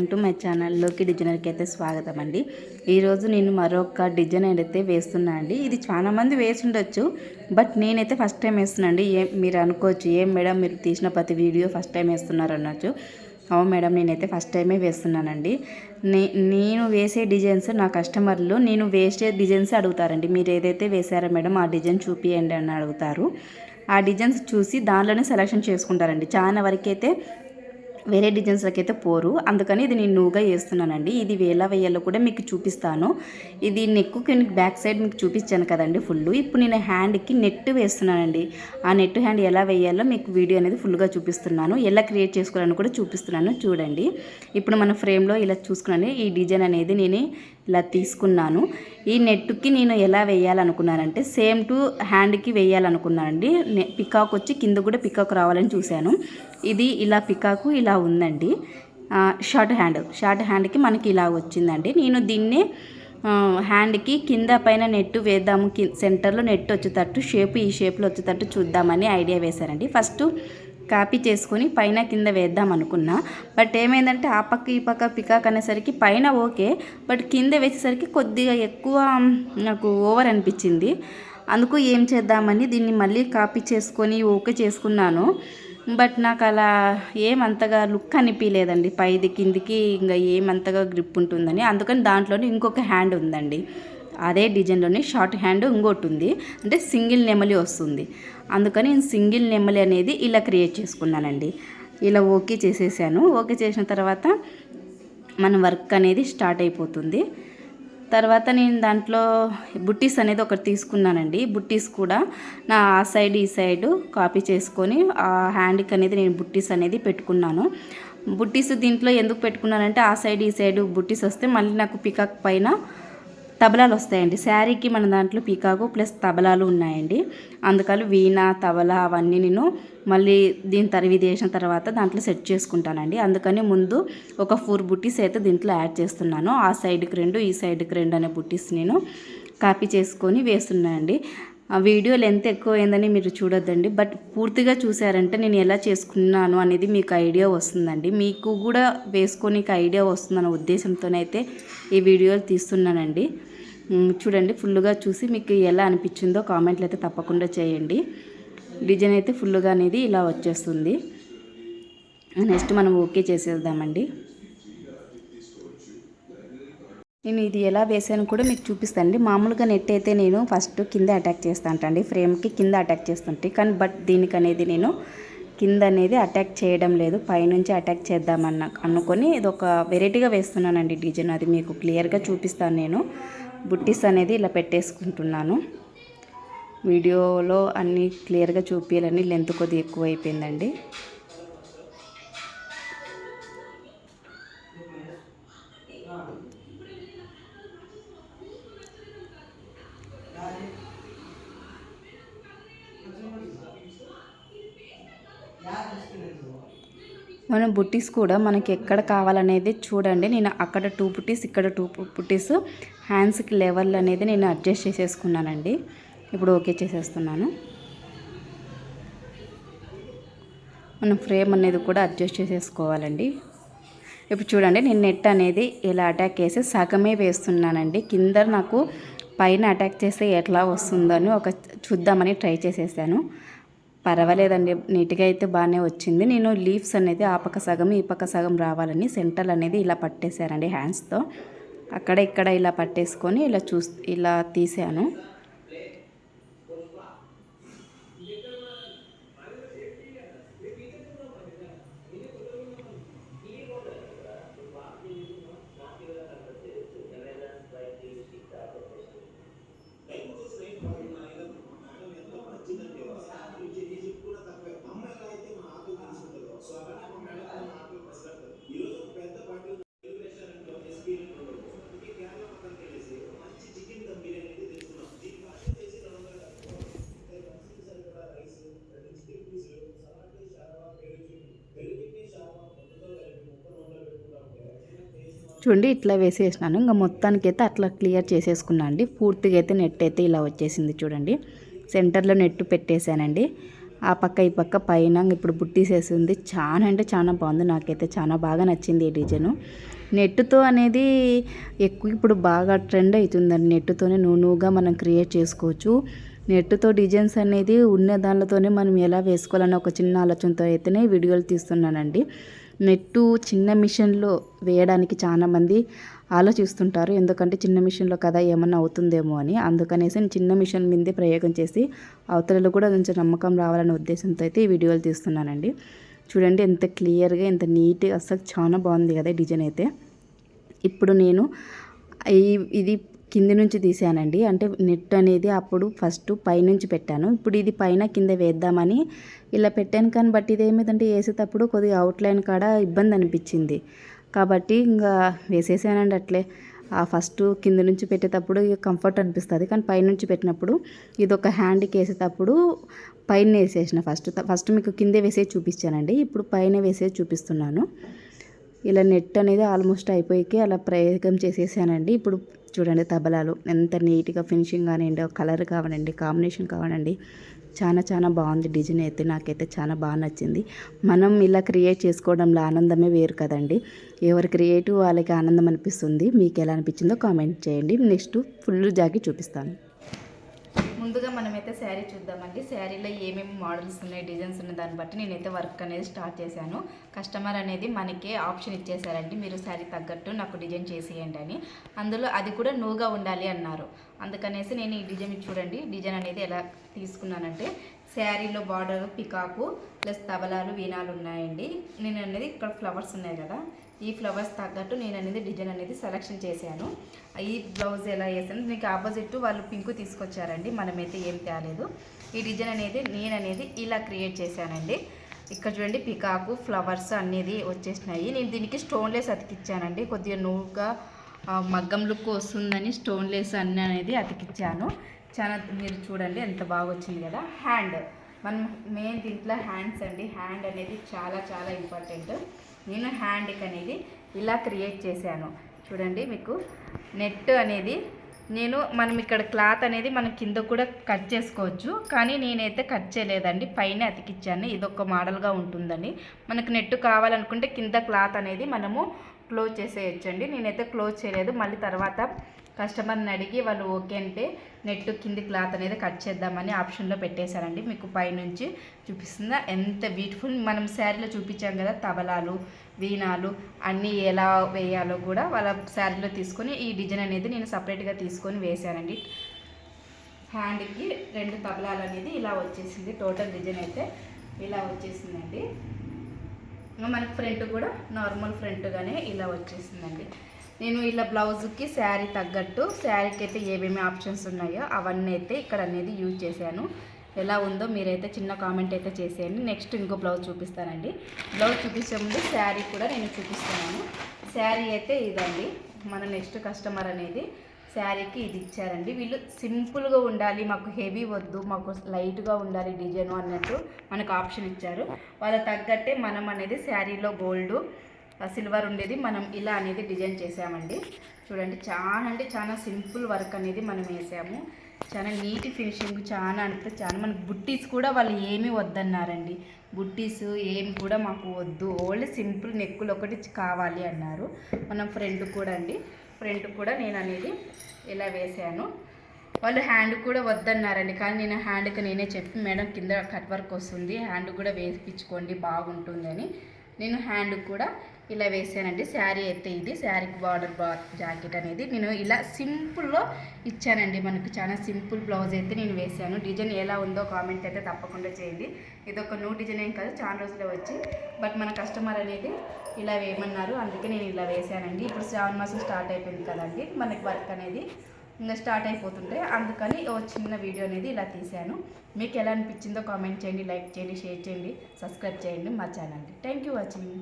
Welcome to my ఛానల్లోకి డిజైనర్కి అయితే స్వాగతం అండి. ఈరోజు నేను మరొక డిజైన్ అయితే వేస్తున్నా అండి. ఇది చాలా మంది వేసి ఉండొచ్చు బట్ నేనైతే ఫస్ట్ టైం వేస్తున్నా అండి. ఏం మీరు అనుకోవచ్చు ఏం మేడం మీరు తీసిన ప్రతి వీడియో ఫస్ట్ టైం వేస్తున్నారు అనొచ్చు. అవును మేడం నేనైతే ఫస్ట్ టైమే వేస్తున్నానండి. నే నేను వేసే డిజైన్స్ నా కస్టమర్లు నేను వేసే డిజైన్స్ అడుగుతారండి. మీరు ఏదైతే వేసారో మేడం ఆ డిజైన్ చూపియండి అని అడుగుతారు. ఆ డిజైన్స్ చూసి దానిలోనే సెలెక్షన్ చేసుకుంటారండి. చాలా వరకైతే వేరే డిజైన్స్లోకి అయితే పోరు. అందుకని ఇది నేను నువ్వుగా వేస్తున్నానండి ఇది వేలా వేయాలో కూడా మీకు చూపిస్తాను. ఇది నెక్కుకి బ్యాక్ సైడ్ మీకు చూపించాను కదండి ఫుల్. ఇప్పుడు నేను హ్యాండ్కి నెట్ వేస్తున్నానండి. ఆ నెట్ హ్యాండ్ ఎలా వేయాలో మీకు వీడియో అనేది ఫుల్గా చూపిస్తున్నాను. ఎలా క్రియేట్ చేసుకోవాలని కూడా చూపిస్తున్నాను. చూడండి. ఇప్పుడు మన ఫ్రేమ్లో ఇలా చూసుకున్నాను ఈ డిజైన్ అనేది నేను ఇలా తీసుకున్నాను. ఈ నెట్కి నేను ఎలా వేయాలనుకున్నానంటే సేమ్ టు హ్యాండ్కి వేయాలనుకున్నానండి. పికాక్ వచ్చి కింద కూడా పికాక్ రావాలని చూశాను. ఇది ఇలా పికాకు ఇలా ఉందండి. Short hand. షార్ట్ హ్యాండ్కి మనకి ఇలా వచ్చిందండి. నేను దీన్నే హ్యాండ్కి కింద పైన నెట్ వేద్దాము. సెంటర్లో నెట్ వచ్చేటట్టు షేప్ ఈ షేప్లో వచ్చేటట్టు చూద్దామని ఐడియా వేశారండి. ఫస్ట్ కాపీ చేసుకొని పైన కింద వేద్దాం అనుకున్నా. బట్ ఏమైందంటే ఆ పక్క ఈ పక్క పికాక్ అనేసరికి పైన ఓకే. బట్ కింద వేసేసరికి కొద్దిగా ఎక్కువ నాకు ఓవర్ అనిపించింది. అందుకు ఏం చేద్దామని దీన్ని మళ్ళీ కాపీ చేసుకొని ఓకే చేసుకున్నాను. బట్ నాకు అలా ఏమంతగా లుక్ అనిపించలేదండి పైది కిందికి ఇంకా ఏమంతగా గ్రిప్ ఉంటుందని. అందుకని దాంట్లోనే ఇంకొక హ్యాండ్ ఉందండి. అదే డిజైన్లోనే షార్ట్ హ్యాండ్ ఇంకోటి ఉంది. అంటే సింగిల్ నెమలి వస్తుంది. అందుకని నేను సింగిల్ నెమలి అనేది ఇలా క్రియేట్ చేసుకున్నానండి. ఇలా ఓకే చేసేసాను. ఓకే చేసిన తర్వాత మన వర్క్ అనేది స్టార్ట్ అయిపోతుంది. తర్వాత నేను దాంట్లో బుట్టీస్ అనేది ఒకటి తీసుకున్నానండి. బుట్టీస్ కూడా నా ఆ సైడ్ ఈ సైడ్ కాపీ చేసుకొని ఆ హ్యాండ్కి అనేది నేను బుట్టీస్ అనేది పెట్టుకున్నాను. బుట్టీస్ దీంట్లో ఎందుకు పెట్టుకున్నానంటే ఆ సైడ్ ఈ సైడ్ బుట్టీస్ వస్తే మళ్ళీ నాకు పికాక్ పైన తబలాలు వస్తాయండి. శారీకి మన దాంట్లో పీకాకు ప్లస్ తబలాలు ఉన్నాయండి. అందుకని వీణ తబలా అవన్నీ నేను మళ్ళీ దీని తరివి చేసిన తర్వాత దాంట్లో సెట్ చేసుకుంటానండి. అందుకని ముందు ఒక ఫోర్ బుట్టీస్ అయితే దీంట్లో యాడ్ చేస్తున్నాను. ఆ సైడ్కి రెండు ఈ సైడ్కి రెండు అనే బుట్టీస్ నేను కాపీ చేసుకొని వేస్తున్నానండి. ఆ వీడియో లెంత్ ఎక్కువైందని మీరు చూడొద్దండి. బట్ పూర్తిగా చూసారంటే నేను ఎలా చేసుకున్నాను అనేది మీకు ఐడియా వస్తుందండి. మీకు కూడా వేసుకొని ఐడియా వస్తుందన్న ఉద్దేశంతోనైతే ఈ వీడియోలు తీస్తున్నానండి. చూడండి ఫుల్గా చూసి మీకు ఎలా అనిపించిందో కామెంట్లు అయితే తప్పకుండా చేయండి. డిజైన్ అయితే ఫుల్గా అనేది ఇలా వచ్చేస్తుంది. నెక్స్ట్ మనం ఓకే చేసేద్దామండి. నేను ఇది ఎలా వేసాను కూడా మీకు చూపిస్తానండి. మామూలుగా నెట్ అయితే నేను ఫస్ట్ కింద అటాక్ చేస్తాంటండి. ఫ్రేమ్కి కింద అటాక్ చేస్తుంటే కానీ బట్ దీనికి అనేది నేను కింద అనేది అటాక్ చేయడం లేదు. పైనుంచి అటాక్ చేద్దామన్న అనుకొని ఇది ఒక వెరైటీగా వేస్తున్నానండి డిజైన్ అది మీకు క్లియర్గా చూపిస్తాను నేను. బుట్టీస్ అనేది ఇలా పెట్టేసుకుంటున్నాను. వీడియోలో అన్నీ క్లియర్గా చూపించాలని లెంత్ కొద్దిగా ఎక్కువ అయిపోయిందండి మనం బుట్టీస్ కూడా మనకి ఎక్కడ కావాలనేది చూడండి. నేను అక్కడ టూ బుట్టీస్ ఇక్కడ టూ బుట్టీస్ హ్యాండ్స్కి లెవెల్ అనేది నేను అడ్జస్ట్ చేసేసుకున్నానండి. ఇప్పుడు ఓకే చేసేస్తున్నాను. మనం ఫ్రేమ్ అనేది కూడా అడ్జస్ట్ చేసేసుకోవాలండి. ఇప్పుడు చూడండి నేను నెట్ అనేది ఇలా అటాక్ చేసి సగమే వేస్తున్నానండి. కింద నాకు పైన అటాక్ చేస్తే ఎట్లా వస్తుందని ఒక చూద్దామని ట్రై చేసేసాను. పర్వాలేదండి. నీట్గా అయితే బాగానే వచ్చింది. నేను లీవ్స్ అనేది ఆ పక్క సగం ఈ పక్క సగం రావాలని సెంటర్ అనేది ఇలా పట్టేశానండి హ్యాండ్స్తో. అక్కడ ఇక్కడ ఇలా పట్టేసుకొని ఇలా చూ ఇలా తీసాను. చూడండి ఇట్లా వేసేసినాను. ఇంకా మొత్తానికి అయితే అట్లా క్లియర్ చేసేసుకున్నా అండి. పూర్తిగా అయితే నెట్ అయితే ఇలా వచ్చేసింది చూడండి. సెంటర్లో నెట్ పెట్టేశానండి. ఆ పక్క ఈ పక్క పైన ఇప్పుడు బుట్టీసేసింది. చాలా అంటే చాలా బాగుంది. నాకైతే చాలా బాగా నచ్చింది ఈ డిజైను. నెట్తో అనేది ఎక్కువ ఇప్పుడు బాగా ట్రెండ్ అవుతుందండి నెట్తోనే నువ్వుగా మనం క్రియేట్ చేసుకోవచ్చు. నెట్తో డిజైన్స్ అనేది ఉన్న దానితోనే మనం ఎలా వేసుకోవాలని ఒక చిన్న ఆలోచనతో అయితేనే వీడియోలు తీస్తున్నానండి. నెట్టు చిన్న మిషన్లో వేయడానికి చాలామంది ఆలోచిస్తుంటారు. ఎందుకంటే చిన్న మిషన్లో కదా ఏమన్నా అవుతుందేమో అని. అందుకనేసి నేను చిన్న మిషన్ మీదే ప్రయోగం చేసి అవతలలో కూడా కొంచెం నమ్మకం రావాలనే ఉద్దేశంతో అయితే ఈ వీడియోలు తీస్తున్నానండి. చూడండి ఎంత క్లియర్గా ఎంత నీట్గా అసలు చాలా బాగుంది కదా డిజైన్ అయితే. ఇప్పుడు నేను ఈ ఇది కింది నుంచి తీసానండి. అంటే నెట్ అనేది అప్పుడు ఫస్ట్ పైనుంచి పెట్టాను. ఇప్పుడు ఇది పైన కింద వేద్దామని ఇలా పెట్టాను. కానీ బట్ ఇది ఏమైందంటే వేసేటప్పుడు కొద్దిగా అవుట్లైన్ కాడ ఇబ్బంది అనిపించింది. కాబట్టి ఇంకా వేసేసానండి అట్లే. ఆ ఫస్ట్ కింద నుంచి పెట్టేటప్పుడు కంఫర్ట్ అనిపిస్తుంది. కానీ పైనుంచి పెట్టినప్పుడు ఇది ఒక హ్యాండ్కి వేసేటప్పుడు పైన వేసేసిన ఫస్ట్. ఫస్ట్ మీకు కిందే వేసే చూపించానండి ఇప్పుడు పైన వేసే చూపిస్తున్నాను. ఇలా నెట్ అనేది ఆల్మోస్ట్ అయిపోయి అలా ప్రయోగం చేసేసానండి. ఇప్పుడు చూడండి తబలాలు. ఎంత నీట్గా ఫినిషింగ్ కానివ్వండి కలర్ కావనండి కాంబినేషన్ కావనండి చాలా చాలా బాగుంది డిజైన్ అయితే. నాకైతే చాలా బాగా నచ్చింది. మనం ఇలా క్రియేట్ చేసుకోవడంలో ఆనందమే వేరు కదండి. ఎవరి క్రియేటివ్ వాళ్ళకి ఆనందం అనిపిస్తుంది. మీకు ఎలా అనిపించిందో కామెంట్ చేయండి. నెక్స్ట్ ఫుల్ జాకి చూపిస్తాను. ముందుగా మనమైతే శారీ చూద్దామండి. శారీలో ఏమేమి మోడల్స్ ఉన్నాయి డిజైన్స్ ఉన్నాయి దాన్ని బట్టి నేనైతే వర్క్ అనేది స్టార్ట్ చేశాను. కస్టమర్ అనేది మనకి ఆప్షన్ ఇచ్చేసారండి మీరు శారీ తగ్గట్టు నాకు డిజైన్ చేసేయండి అని. అందులో అది కూడా నువ్వుగా ఉండాలి అన్నారు. అందుకనేసి నేను ఈ డిజైన్ చూడండి. డిజైన్ అనేది ఎలా తీసుకున్నానంటే శారీలో బార్డర్ పికాకు ప్లస్ తబలాలు వీణాలు ఉన్నాయండి. నేను అనేది ఇక్కడ ఫ్లవర్స్ ఉన్నాయి కదా ఈ ఫ్లవర్స్ తగ్గట్టు నేను అనేది డిజైన్ అనేది సెలెక్షన్ చేశాను. ఈ బ్లౌజ్ ఎలా వేసాను నీకు ఆపోజిట్ వాళ్ళు పింక్ తీసుకొచ్చారండి. మనమైతే ఏం తేలేదు. ఈ డిజైన్ అనేది నేను అనేది ఇలా క్రియేట్ చేశానండి. ఇక్కడ చూడండి పికాకు ఫ్లవర్స్ అనేది వచ్చేసినాయి. నేను దీనికి స్టోన్లెస్ అతికిచ్చానండి. కొద్దిగా నువ్వుగా మగ్గం లుక్ వస్తుందని స్టోన్లెస్ అన్ని అనేది అతికిచ్చాను. చాలా మీరు చూడండి ఎంత బాగా వచ్చింది కదా. హ్యాండ్ మనం మెయిన్ దీంట్లో హ్యాండ్స్ అండి. హ్యాండ్ అనేది చాలా చాలా ఇంపార్టెంట్ నేను హ్యాండ్కి అనేది ఇలా క్రియేట్ చేశాను. చూడండి మీకు నెట్ అనేది నేను మనం ఇక్కడ క్లాత్ అనేది మనం కింద కూడా కట్ చేసుకోవచ్చు. కానీ నేనైతే కట్ చేయలేదండి. పైన అతికిచ్చాను. ఇది ఒక మోడల్గా ఉంటుందండి మనకు నెట్ కావాలనుకుంటే కింద క్లాత్ అనేది మనము క్లోజ్ చేసేయచ్చండి. నేనైతే క్లోజ్ చేయలేదు. మళ్ళీ తర్వాత కస్టమర్ని అడిగి వాళ్ళు ఓకే అంటే నెట్ కింది క్లాత్ అనేది కట్ చేద్దామని ఆప్షన్లో పెట్టేశారండి. మీకు పైనుంచి చూపిస్తుందా ఎంత బ్యూటిఫుల్ మనం శారీలో చూపించాం కదా తబలాలు వీణాలు అన్నీ ఎలా వేయాలో కూడా వాళ్ళ శారీలో తీసుకొని ఈ డిజైన్ అనేది నేను సపరేట్గా తీసుకొని వేశానండి. హ్యాండ్కి రెండు తబలాలు అనేది ఇలా వచ్చేసింది. టోటల్ డిజైన్ అయితే ఇలా వచ్చేసిందండి. మనకి ఫ్రంట్ కూడా నార్మల్ ఫ్రంట్గానే ఇలా వచ్చేసిందండి. నేను ఇలా బ్లౌజ్కి శారీ తగ్గట్టు శారీకి అయితే ఏమేమి ఆప్షన్స్ ఉన్నాయో అవన్నీ అయితే ఇక్కడ అనేది యూజ్ చేశాను. ఎలా ఉందో మీరైతే చిన్న కామెంట్ అయితే చేసేయండి. నెక్స్ట్ ఇంకో బ్లౌజ్ చూపిస్తానండి. బ్లౌజ్ చూపించే ముందు శారీ కూడా నేను చూపిస్తున్నాను. శారీ అయితే ఇదండి. మన నెక్స్ట్ కస్టమర్ అనేది శారీకి ఇది ఇచ్చారండి. వీళ్ళు సింపుల్గా ఉండాలి మాకు హెవీ వద్దు మాకు లైట్గా ఉండాలి డిజైన్ అన్నట్టు మనకు ఆప్షన్ ఇచ్చారు. వాళ్ళ తగ్గట్టే మనం అనేది శారీలో గోల్డ్ సిల్వర్ ఉండేది. మనం ఇలా అనేది డిజైన్ చేసామండి. చూడండి చాలా అంటే చాలా సింపుల్ వర్క్ అనేది మనం వేసాము. చాలా నీట్ ఫినిషింగ్ చాలా అంటే చాలా మన బుట్టీస్ కూడా వాళ్ళు ఏమీ వద్దన్నారండి. బుట్టీస్ ఏమి కూడా మాకు వద్దు. ఓన్లీ సింపుల్ నెక్కులు ఒకటి కావాలి అన్నారు. మనం ఫ్రెండ్ కూడా అండి. ఫ్రంట్ కూడా నేను అనేది ఇలా వేసాను. వాళ్ళు హ్యాండ్ కూడా వద్దన్నారండి. కానీ నేను హ్యాండ్కి నేనే చెప్పి మేడం కింద కట్ వర్క్ వస్తుంది. హ్యాండ్ కూడా వేసిపించుకోండి బాగుంటుందని. నేను హ్యాండ్ కూడా ఇలా వేసానండి. శారీ అయితే ఇది. శారీకి బార్డర్ బా జాకెట్ అనేది నేను ఇలా సింపుల్లో ఇచ్చానండి. మనకు చాలా సింపుల్ బ్లౌజ్ అయితే నేను వేసాను. డిజైన్ ఎలా ఉందో కామెంట్ అయితే తప్పకుండా చేయండి. ఇది ఒక న్యూ డిజైన్ ఏం కాదు చాలా రోజులే వచ్చి. బట్ మన కస్టమర్ అనేది ఇలా వేయమన్నారు. అందుకే నేను ఇలా వేసానండి. ఇప్పుడు శ్రావణ మాసం స్టార్ట్ అయిపోయింది కదండి. మనకి వర్క్ అనేది. ఇంకా స్టార్ట్ అయిపోతుంటే అందుకని ఓ చిన్న వీడియో అనేది ఇలా తీశాను. మీకు ఎలా అనిపించిందో కామెంట్ చేయండి లైక్ చేయండి షేర్ చేయండి సబ్స్క్రైబ్ చేయండి మా ఛానల్ని. Thank you watching